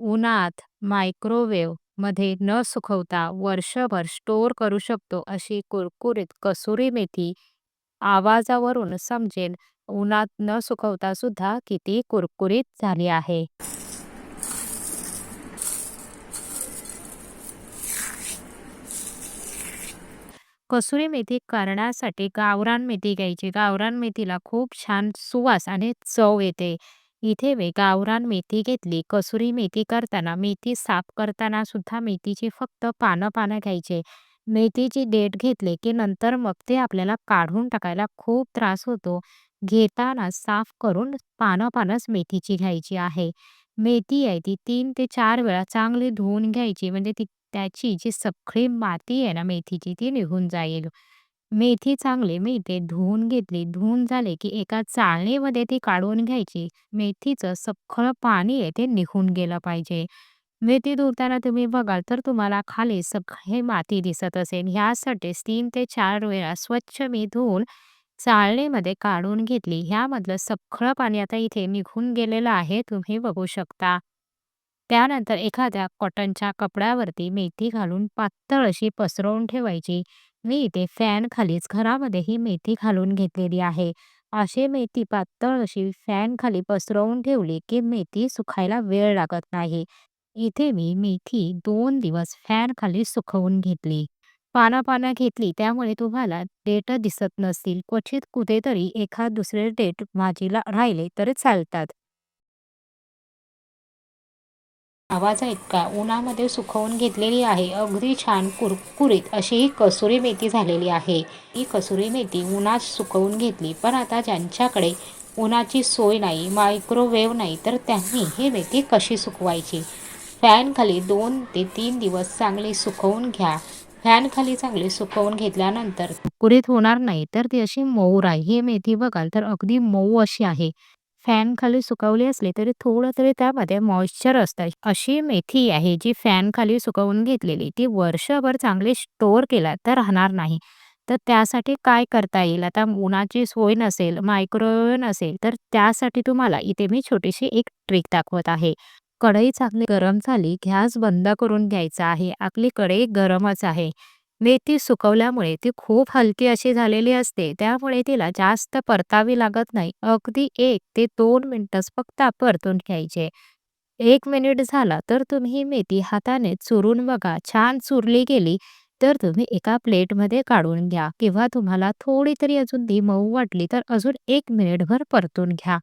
उन्हात, मायक्रोवेव्हमध्ये न सुकवता वर्षभर स्टोअर करू शकतो अशी कुरकुरीत कसुरी मेथी आवाजावरून समजेल उन्हात न सुकवता सुद्धा किती कुरकुरीत झाली आहे. कसुरी मेथी करण्यासाठी गावरान मेथी घ्यायची. गावरान मेथीला खूप छान सुवास आणि चव येते. इथे मी गावरान मेथी घेतली. कसुरी मेथी करताना मेथी साफ करताना सुद्धा मेथीची फक्त पानं पानं घ्यायचे. मेथीची देठ घेतले की नंतर मग ते आपल्याला काढून टाकायला खूप त्रास होतो. घेताना साफ करून पानं पानच मेथीची घ्यायची आहे. मेथी आहे ती तीन ते चार वेळा चांगली धुवून घ्यायची म्हणजे ती त्याची जी सगळी माती आहे ना मेथीची ती निघून जाईल. मेथी चांगली मी इथे धुवून घेतली. धुवून झाले की एका चाळणीमध्ये ती काढून घ्यायची. मेथीचं सगळं पाणी आहे ते निघून गेलं पाहिजे. मेथी धुताना तुम्ही बघाल तर तुम्हाला खाली सगळी माती दिसत असेल. ह्यासाठी तीन ते चार वेळा स्वच्छ मी धुवून चाळणीमध्ये काढून घेतली. ह्यामधलं सगळं पाणी आता इथे निघून गेलेलं आहे तुम्ही बघू शकता. त्यानंतर एखाद्या कॉटनच्या कपड्यावरती मेथी घालून पातळ अशी पसरवून ठेवायची. मी इथे फॅन खालीच घरामध्ये ही मेथी घालून घेतलेली आहे. अशी मेथी पातळ अशी फॅन खाली पसरवून ठेवली की मेथी सुकायला वेळ लागत नाही. इथे मी मेथी दोन दिवस फॅन खाली सुकवून घेतली. पानं पानं घेतली त्यामुळे तुम्हाला देठ दिसत नसतील. क्वचित कुठेतरी एखाद दुसरे देठ भाजीला राहिले तरी चालतात. आवाज इतका उन्हामध्ये सुकवून घेतलेली आहे. अगदी छान कुरकुरीत अशी ही कसुरी मेथी झालेली आहे. ही कसुरी मेथी उन्हात सुकवून घेतली. पण आता ज्यांच्याकडे उन्हाची सोय नाही, मायक्रोवेव्ह नाही तर त्यांनी ही मेथी कशी सुकवायची? फॅन खाली दोन ते तीन दिवस चांगली सुकवून घ्या. फॅनखाली चांगली सुकवून घेतल्यानंतर कुरीत होणार नाही तर ती अशी मऊ राही ही मेथी बघाल तर अगदी मऊ अशी आहे. फॅन खाली सुकवली असली तरी थोडं तरी त्यामध्ये मॉइश्चर असतं. अशी मेथी आहे जी फॅन खाली सुकवून घेतलेली ती वर्षभर चांगली स्टोअर केला तर राहणार नाही. तर त्यासाठी काय करता येईल? आता उन्हाची सोय नसेल, मायक्रोवेव्ह नसेल तर त्यासाठी तुम्हाला इथे मी छोटीशी एक ट्रिक दाखवत आहे. कढई चांगली गरम झाली, गॅस बंद करून घ्यायचा आहे. आपली कढई गरमच आहे. मेथी सुकवल्यामुळे ती खूप हलकी अशी झालेली असते. त्यामुळे तिला जास्त परतावी लागत नाही. अगदी एक ते दोन मिनिटच फक्त परतून घ्यायचे. एक मिनिट झाला तर तुम्ही ही मेथी हाताने चुरून बघा. छान चुरली गेली तर तुम्ही एका प्लेटमध्ये काढून घ्या किंवा तुम्हाला थोडी तरी अजून ती मऊ वाटली तर अजून एक मिनिटभर परतून घ्या.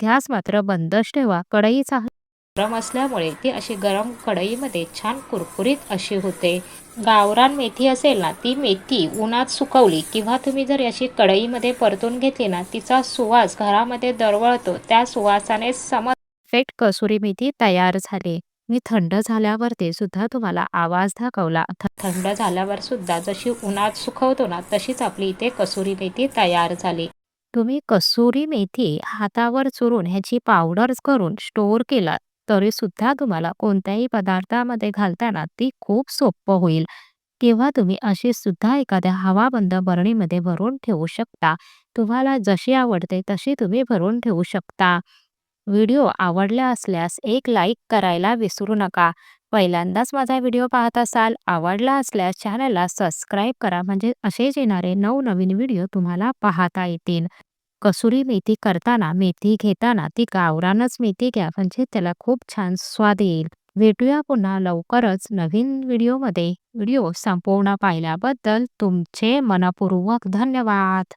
गॅस मात्र बंदच ठेवा. कढई गरम असल्यामुळे ती अशी गरम कढईमध्ये छान कुरकुरीत अशी होते. गावरान मेथी असेल ना ती मेथी उन्हात सुकवली किंवा तुम्ही जर अशी कढईमध्ये परतून घेतली ना तिचा सुवास घरामध्ये दरवळतो. त्या सुवासाने सम फेट कसुरी मेथी तयार झाली. मी थंड झाल्यावर ते सुद्धा तुम्हाला आवाज दाखवला. थंड झाल्यावर सुद्धा जशी उन्हात सुकवतो ना तशीच आपली इथे कसुरी मेथी तयार झाली. तुम्ही कसुरी मेथी हातावर चुरून ह्याची पावडर करून स्टोअर केला तरी सुद्धा तुम्हाला कोणत्याही पदार्थामध्ये घालताना ती खूप सोपं होईल. किंवा तुम्ही अशी सुद्धा एखाद्या हवाबंद बरणीमध्ये भरून ठेवू शकता. तुम्हाला जशी आवडते तशी तुम्ही भरून ठेवू शकता. व्हिडिओ आवडला असल्यास एक लाईक करायला विसरू नका. पहिल्यांदाच माझा व्हिडिओ पाहत असाल, आवडला असल्यास चॅनलला सबस्क्राईब करा म्हणजे असेच येणारे नवनवीन व्हिडिओ तुम्हाला पाहता येतील. कसुरी मेथी करताना मेथी घेताना ती गावरानच मेथी घ्या म्हणजे त्याला खूप छान स्वाद येईल. भेटूया पुन्हा लवकरच नवीन व्हिडिओमध्ये. व्हिडिओ संपूर्ण पाहिल्याबद्दल तुमचे मनपूर्वक धन्यवाद.